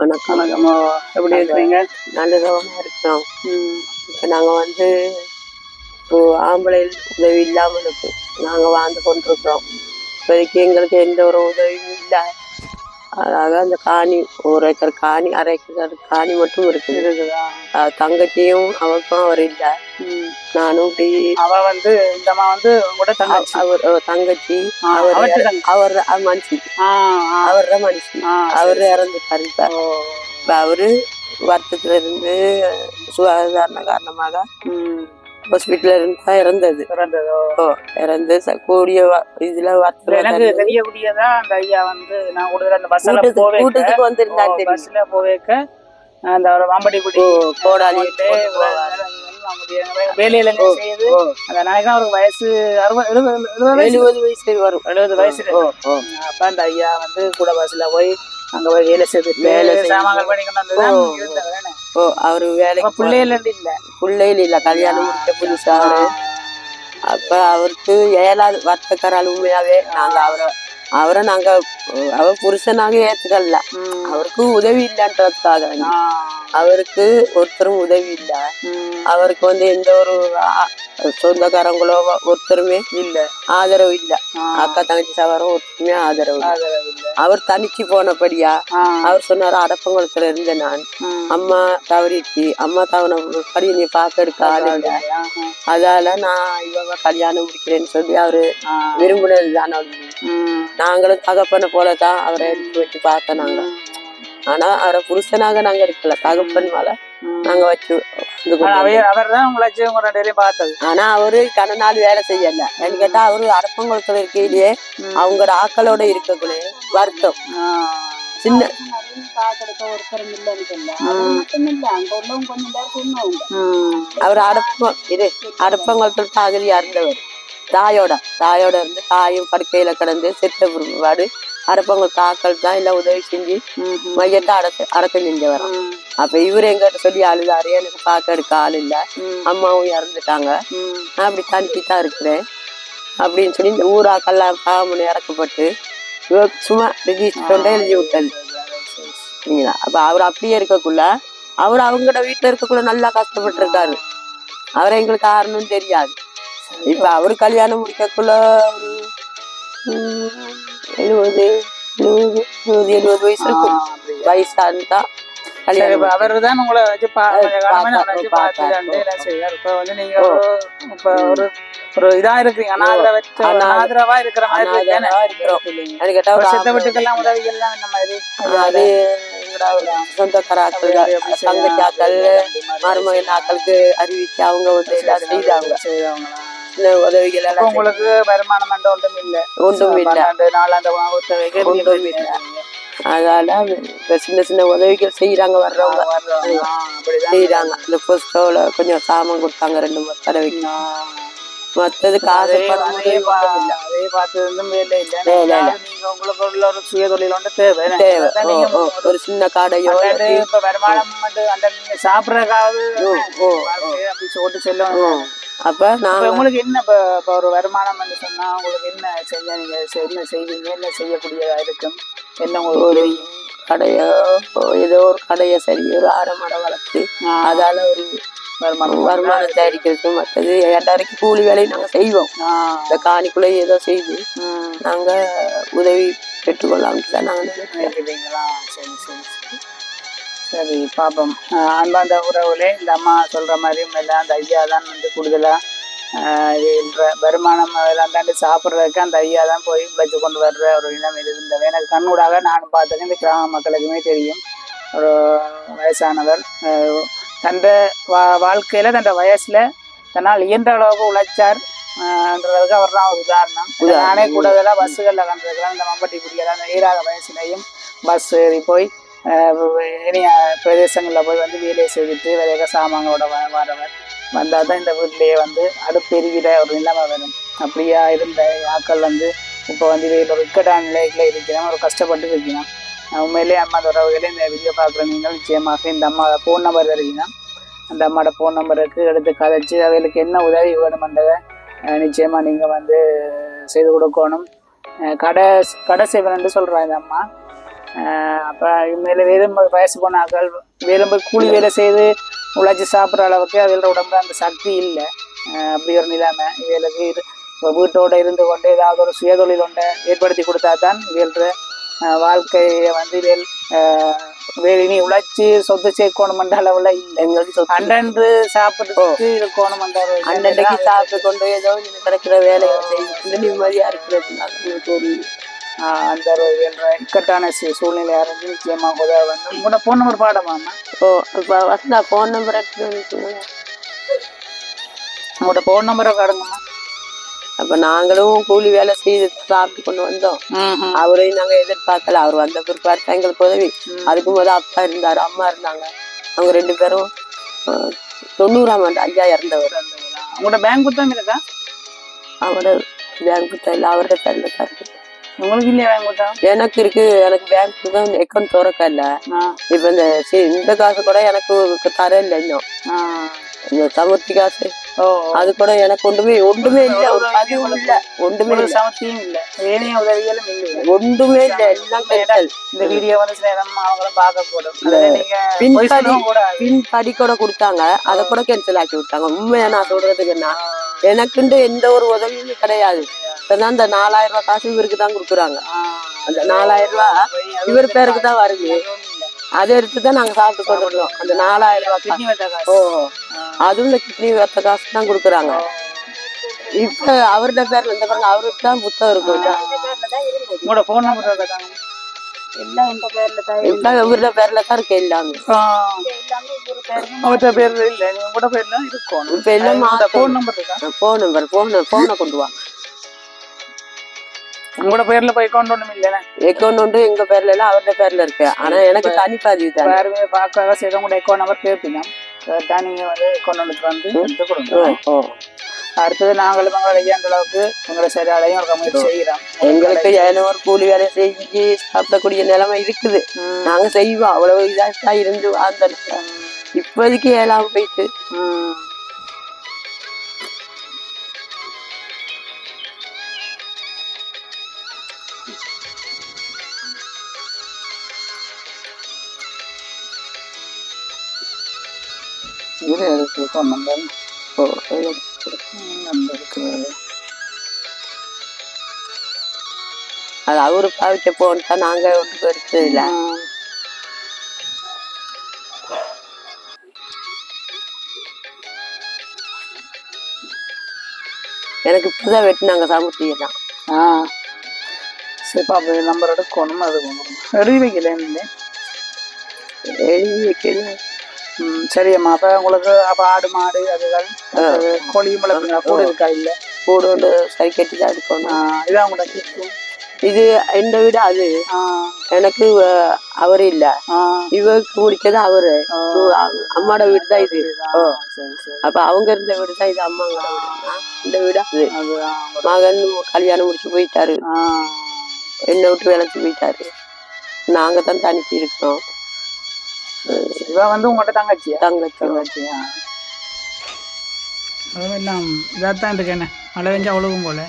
வணக்கம். எப்படி இருக்கிறீங்க? நல்ல சுகமாக இருக்கிறோம் இப்போ நாங்கள் வந்து இப்போ ஆம்பளை உதவி இல்லாமல் இருக்கு. நாங்கள் வாழ்ந்து கொண்டிருக்கிறோம். இப்போதைக்கு எங்களுக்கு எந்த ஒரு உதவியும் இல்லை. அதாக அந்த காணி ஒரு ஏக்கர் காணி அரை ஏக்கர் காணி மட்டும் இருக்குது? தங்கச்சியும் அவருக்கும் அவர் இல்லை. நானும் இப்படி அவ வந்து இந்த அம்மா வந்து உங்களோட தங்கச்சி. அவர் தங்கச்சி அவர். அவர் மனுஷி. அவர் மனுஷி. அவர் இறந்துட்டார் இப்போ. அவரு வருத்தத்துல இருந்து சுகாதார காரணமாக ம், ஹாஸ்பிட்டல்ல இருந்து இறந்தது? இறந்து கூடிய இதுல எனக்கு தெரியக்கூடியதா அந்த ஐயா வந்து நான் கூடுதல் அந்த பஸ்ல கூட்டத்துக்கு வந்திருந்தா பஸ்ல போவேக்க. அந்த வாம்படிக்குடி அவங்களுடைய வேலையில ஓ, அந்த நாளைக்கு அவருக்கு வயசு அறுபது எழுபது எழுபது வயசு? வரும். எழுபது வயசு. அப்ப அந்த ஐயா வந்து கூட பஸ்ல போய் அங்க போய் வேலை செய்துட்டு வேலை செய்து. சாமான்கள் பண்ணிக்கணும் ஓ. அவரு வேலைக்கு இருந்து இல்ல பிள்ளைகள் இல்ல கல்யாணம் முடிச்ச புதுசா அவரு அப்ப அவருக்கு ஏழாவது வர்த்தகரால் உண்மையாவே நாங்க அவரை அவரை நாங்க அவர் புருஷனாக ஏத்துக்கல. அவருக்கு உதவி இல்லைன்றதுக்காக. அவருக்கு ஒருத்தரும் உதவி இல்லை. அவருக்கு வந்து எந்த ஒரு சொந்தக்காரங்களோ ஒருத்தருமே இல்ல ஆதரவு இல்ல. அக்கா தங்கச்சி சவரம் ஒருத்தருமே ஆதரவு அவர் தனிச்சு போனபடியா. அவர் சொன்னாரு அடப்பங்குளத்துல இருந்த நான். அம்மா தவறிச்சு அம்மா தவணை படி நீ பார்க்க எடுக்க ஆள் இல்ல ஆஹா. அதால நான் இவங்க கல்யாணம் முடிக்கிறேன்னு சொல்லி அவரு. விரும்பினது தானே. நாங்களும் தகப்பனை போலதான் அவரை எடுத்து வச்சு பார்த்தோம் நாங்க. ஆனா அவரை புருஷனாக நாங்க இருக்கல தகப்பன் மேல. நாங்க வச்சு அவர் அவர் தான் உங்களை உங்க ரெண்டு பார்த்தது. ஆனா அவரு கன நாள் வேலை செய்யல. எனக்கு கேட்டா அவரு அரப்பங்குளத்துல இருக்கையிலேயே அவங்களோட ஆக்களோட இருக்கக்குள்ளே வருத்தம். சின்ன. அவர் அடப்ப இது அரப்பங்குளத்துல தகுதியா இருந்தவர் தாயோட தாயோட இருந்து தாயும் படுக்கையில கிடந்து செத்த பிற்பாடு அரப்பங்குளத்து ஆக்கள் தான் எல்லாம் உதவி செஞ்சு. மையத்தை அடக்க அடக்கம் செஞ்சவர். அப்ப இவரு எங்கிட்ட சொல்லி அழுதாரு எனக்கு பார்க்க எடுக்க ஆள் இல்ல. அம்மாவும் இறந்துட்டாங்க. நான் அப்படி தனிச்சு தான் இருக்கிறேன். அப்படின்னு சொல்லி இந்த ஊராக்கெல்லாம் பாவமணி இறக்கப்பட்டு சும்மா ரிஜிஸ்டர் எழுதி விட்டது. சரிங்களா அப்ப அவர் அப்படியே இருக்கக்குள்ள அவர் அவங்களோட வீட்டுல இருக்கக்குள்ள நல்லா கஷ்டப்பட்டு இருக்காரு அவரை எங்களுக்கு யாருன்னு தெரியாது. இப்ப அவரு கல்யாணம் முடிக்கக்குள்ள எழுபது எழுபது எழுபது எழுபது வயசு இருக்கும். உங்களை நீங்க ஒரு- ஒரு இதா இருக்கிறீங்க. அனாதரவற்ற அனாத- ஆதரவா இருக்கிற மாதிரி? அனாதரவா வீட்டுக்கெல்லாம் உதவி எல்லாம் இந்த மாதிரி. அது சொந்தக்காராக்கள் தங்கச்சாக்கள் மருமகன் ஆக்களுக்கு அறிவிச்சு அவங்க வந்து செய்தாங்க. செய்றவங்களா? உதவிகள் உங்களுக்கு வருமானம் என்ற ஒன்றும் இல்ல. ஒன்றும் இல்லை. நாலாண்டு ஒருத்தவைக்கு ஒன்றும் இல்லை. இப்ப சின்ன சின்ன உதவிகள் செய்யறாங்க வர்றவங்க. செய்யறாங்க இந்த புஸ்தோல கொஞ்சம் சாமான் கொடுத்தாங்க ரெண்டு மூணு தடவைக்கு. மத்தது காசு அதே பணம் அதே உதவி பா- ஒண்ணும் இல்ல. அதே பார்த்து இருந்தும் வேலை இல்ல. வேலை இல்ல. உங்களுக்கு உள்ள ஒரு சுய தொழில் ஒன்று தேவை? தேவை. ஒரு சின்ன கடையோ இப்ப வருமானம் மட்டும் அந்த நீங்க சாப்பிடறதுக்காவது ஓ, ஓ, வாழ்க்கையை அப்படி சொல்லிட்டு சொல்லுவாங்க. ஓ. அப்ப நாங்க உங்களுக்கு என்ன இப்ப இப்ப ஒரு வருமானம் வந்து சொன்னா உங்களுக்கு என்ன செஞ்சா நீங்க செ- என்ன செய்வீங்க? என்ன செய்யக்கூடியதா இருக்கும்? என்ன ஒரு? கடையோ ஏதோ ஒரு கடையை சரி ஒரு ஆரமரம் வளர்த்து அதால ஒரு வருமானம் வருமானம் தயாரிக்கிறது. மற்றது ஏட்டாருக்கு கூலி வேலையை நாங்க செய்வோம். இந்த காணிக்குள்ள ஏதோ செய்து ம், நாங்க உதவி பெற்றுக்கொள்ளாமட்டு தான் நாங்க நினைக்கிறோம். நினைக்கிறீங்களா? சரி சரி சரி. சரி பாப்போம். ஆஹ் அன்பார்ந்த உறவுகளே இந்த அம்மா சொல்ற மாதிரியும் எல்லாம் அந்த ஐயா தான் வந்து கூடுதலா ஆஹ் இது என்ற வருமானம் அதெல்லாம் தாண்டி சாப்பிட்றதுக்கு அந்த ஐயா தான் போய் உழைச்சு கொண்டு வர்ற ஒரு நிலைமையில் இருந்தது எனக்கு கண்ணூடாக நானும் பார்த்தேன் இந்த கிராம மக்களுக்குமே தெரியும். ஒரு வயசானவர் தந்த வா வாழ்க்கையில தந்த வயசுல தன்னால் இயன்ற அளவுக்கு உழைச்சார் ஆஹ்ன்றதுக்கு அவர் தான் ஒரு உதாரணம். நானே கூடுதலாக பஸ்ஸுகளில் கண்டிருக்கலாம். இந்த மம்பட்டி குடியெல்லாம் அந்த ஏறாத வயசுலையும் பஸ் ஏறி போய் இனிய பிரதேசங்களில் போய் வந்து வேலையை செய்துட்டு வேலையாக சாமான்களோட வ- வரவர். வந்தால் தான் இந்த வீட்டிலேயே வந்து அடுப்பெருகிற ஒரு நிலைமை வரும். அப்படியா இருந்த ஆட்கள் வந்து இப்போ வந்து இதில் ஒரு இக்கட்டான நிலையில் இருக்கிறோம் ஒரு கஷ்டப்பட்டு இருக்கிறோம் உண்மையிலேயே அம்மா உறவுகளே இந்த வீடியோ பார்க்குற நீங்கள் நிச்சயமாக இந்த அம்மா ஃபோன் நம்பர் தருவீங்கன்னா அந்த அம்மாவோட ஃபோன் நம்பருக்கு எடுத்து கதைச்சு அவைகளுக்கு என்ன உதவி வேணுமென்றதை நிச்சயமாக நீங்கள் வந்து செய்து கொடுக்கணும். கடை கடை செய்வனு சொல்கிறோம் இந்த அம்மா. அப்போ மேலே வேலும் வயசு போன ஆக்கள் வேலும் போய் கூலி வேலை செய்து உழைச்சி சாப்பிட்ற அளவுக்கு அதில் உடம்புல அந்த சக்தி இல்லை. அப்படி ஒரு நிலைமை. இவளுக்கு இது இப்போ வீட்டோட இருந்து கொண்டு ஏதாவது ஒரு சுயதொழில் ஒன்றை ஏற்படுத்தி கொடுத்தா தான் இவள்ற வாழ்க்கையை வந்து இவள் இனி உழைச்சி சொத்து சேர்க்கணுமென்ற அளவில் இல்லை. எங்களுக்கு சொத்து அன்றன்று சாப்பிட்றதுக்கு இருக்கணுமென்ற ஒரு அன்னன்னைக்கு சாப்பிட்டு கொண்டு ஏதோ கிடைக்கிற வேலையை செய்து நிம்மதியா இருக்கிறது எங்களுக்கு ஒரு அந்த என்ற இக்கட்டான சூ- சூழ்நிலையா இருந்து நிச்சயமாக உதவ வந்து உங்களோட ஃபோன் நம்பர் பாடமாமா ஓ இப்போ வசந்தா ஃபோன் நம்பர் உங்களோட ஃபோன் நம்பரை காடுங்கம்மா அப்ப நாங்களும் கூலி வேலை செய்து சாப்பிட்டு கொண்டு வந்தோம். அவரையும் நாங்க எதிர்பார்க்கல. அவர் வந்த பிற்பாடு எங்களுக்கு உதவி. அதுக்கு முத அப்பா இருந்தாரு அம்மா இருந்தாங்க. அவங்க ரெண்டு பேரும் தொண்ணூறாம் ஆண்டு ஐயா இறந்தவர். உங்களோட பேங்க் புத்தகம் இருக்கா? அவரோட பேங்க் புத்தகம் அவரோட பேர்ல தான் இருக்கு உங்களுக்கு இல்லையா பேங்க் எனக்கு இருக்கு. எனக்கு பேங்க் தான் அக்கௌண்ட் திறக்க இல்ல ஆ. இப்ப இந்த இந்த காசு கூட எனக்கு தர இல்லை இன்னும் இந்த சமுர்த்தி காசு. அது கூட எனக்கு ஒன்றுமே ஒன்றுமே இல்ல. ஒரு பதிவும் இல்ல. ஒன்றுமே உங்களுக்கு இல்ல. ஏனைய உதவிகளும் இல்லை. ஒன்றுமே இல்ல. எல்லாம் கேட்டல் இந்த வீடியோ வந்து சில நேரம் அவங்களும் பார்க்க நீங்க பின் படி கூட கொடுத்தாங்க. அதை கூட கேன்சல் ஆக்கி விட்டாங்க. உண்மையா நான் சொல்றதுக்குன்னா எனக்குண்டு எந்த ஒரு உதவியும் கிடையாது. இப்பதான் இந்த நாலாயிரம் ரூபாய் காசு இவருக்கு தான் கொடுக்குறாங்க. அந்த நாலாயிரம் ரூபாய் இவர் பேருக்கு தான் வருது. அதை எடுத்து தான் நாங்க சாப்பிட்டு கொண்டிருக்கோம் அந்த நாலாயிரம் ரூபாய் காசு. கிட்னி வெட்ட காசு. ஓ. அதுவும் இந்த கிட்னி வத்த காசு தான் கொடுக்குறாங்க. இப்ப அவரோட பேர்ல இந்த பாருங்க அவருக்கு தான் புத்தகம் இருக்கும் உங்களோட ஃபோன் நம்பர் இருக்காங்க எல்லாம் பேர்ல தான் இருக்கு. எல்லாமே. அவற்ற பேர்ல இல்ல நீங்க கூட பேர்ல இருக்கும். இப்ப எல்லாம் ஃபோன் நம்பர் இருக்கா? போன் நம்பர் போன் போனை கொண்டு வா. உங்களோட பேர்ல போய் அக்கௌண்ட் ஒண்ணும் இல்லைண்ணே அக்கௌண்ட் உண்டு எங்க பேர்ல எல்லாம் அவரோட பேர்ல இருக்கு. ஆனா எனக்கு தனிப்பாதி தான் யாருமே பார்க்காத சரி உங்களோட அக்கௌண்ட் நம்பர் கேட்பீங்க கேட்டா நீங்க வந்து அக்கௌண்ட் நம்பருக்கு வந்து எடுத்து கொடுங்க. அடுத்தது நாங்களும் எங்களை ஐயாண்ட அளவுக்கு எங்களை சரி அலையும் ஒரு முயற்சி செய்கிறோம் எங்களுக்கு ஏனோ ஒரு கூலி வேலை செஞ்சு சாப்பிடக்கூடிய நிலைமை இருக்குது. நாங்க செய்வோம். அவ்வளவு இதா இருந்து வாழ்ந்த இப்போதைக்கு ஏழாம போயிட்டு. இது எதுக்கு ஃபோன் நம்பர் ஓ. நம்பருக்கு அது அவரு பாவிக்க போன்ட்டா நாங்க ஒன்றும் எடுத்தது இல்ல. எனக்கு இப்பதான் வெட்டினாங்க சாமுத்தியம் ஆ. சரிப்பா அப்போ நம்பர் எடுக்கணும் அது எழுதி வைக்கல எழுதி வைக்கணும் ம் சரியம்மா அப்போ உங்களுக்கு அப்போ ஆடு மாடு அதுகள் அது கோழியும் வளர்ப்புங்க கூட இருக்கா இல்லை? கூட ஒன்று சரி கட்டி தான் இருக்கணும் இதான் உங்களோட கிட்டும் இது இந்த வீடு? அது. எனக்கு அவரு இல்ல. இவருக்கு பிடிச்சது அவரு. அம்மாட வீடு. தான் இது அப்ப அவங்க இருந்த வீடு தான் இது அம்மாங்களோட வீடு. ஆ, இந்த வீடு? அது மகன் கல்யாணம் முடிச்சு போயிட்டாரு. என்னை விட்டு விளைச்சு போயிட்டாரு. நாங்க தான் தனிச்சு இருக்கோம். இவ வந்து உங்கள்கிட்ட தங்கச்சியா தங்கச்சி தங்கச்சியா அதெல்லாம் இதாத்தான் இருக்கு என்ன மழை பெஞ்சா ஒழுகும் போல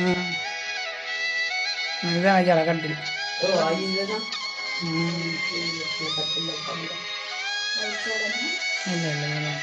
ம் இதுதான் ஐயா இல்லை இல்லை இல்லை